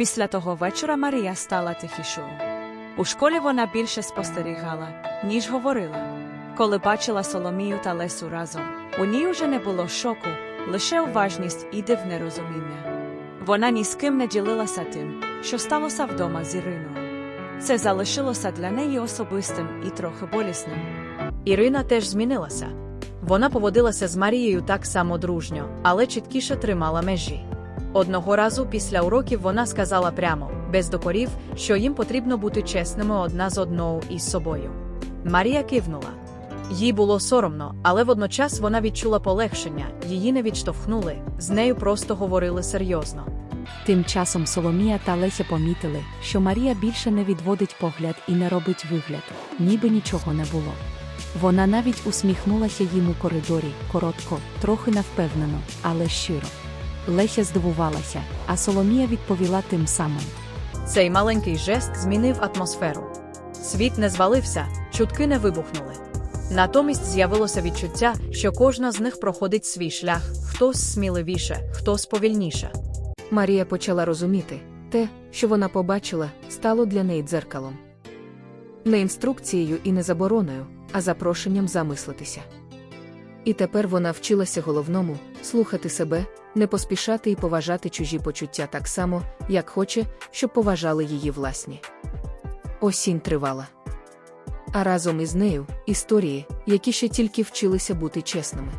Після того вечора Марія стала тихішою. У школі вона більше спостерігала, ніж говорила. Коли бачила Соломію та Лесу разом, у ній уже не було шоку, лише уважність і дивне розуміння. Вона ні з ким не ділилася тим, що сталося вдома з Іриною. Це залишилося для неї особистим і трохи болісним. Ірина теж змінилася. Вона поводилася з Марією так само дружньо, але чіткіше тримала межі. Одного разу після уроків вона сказала прямо, без докорів, що їм потрібно бути чесними одна з одною із собою. Марія кивнула. Їй було соромно, але водночас вона відчула полегшення, її не відштовхнули, з нею просто говорили серйозно. Тим часом Соломія та Леся помітили, що Марія більше не відводить погляд і не робить вигляд, ніби нічого не було. Вона навіть усміхнулася їм у коридорі, коротко, трохи невпевнено, але щиро. Леся здивувалася, а Соломія відповіла тим самим. Цей маленький жест змінив атмосферу. Світ не звалився, чутки не вибухнули. Натомість з'явилося відчуття, що кожна з них проходить свій шлях, хтось сміливіше, хтось повільніше. Марія почала розуміти, те, що вона побачила, стало для неї дзеркалом. Не інструкцією і не забороною, а запрошенням замислитися. І тепер вона вчилася головному слухати себе, не поспішати і поважати чужі почуття так само, як хоче, щоб поважали її власні. Осінь тривала. А разом із нею історії, які ще тільки вчилися бути чесними.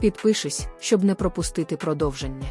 Підпишись, щоб не пропустити продовження.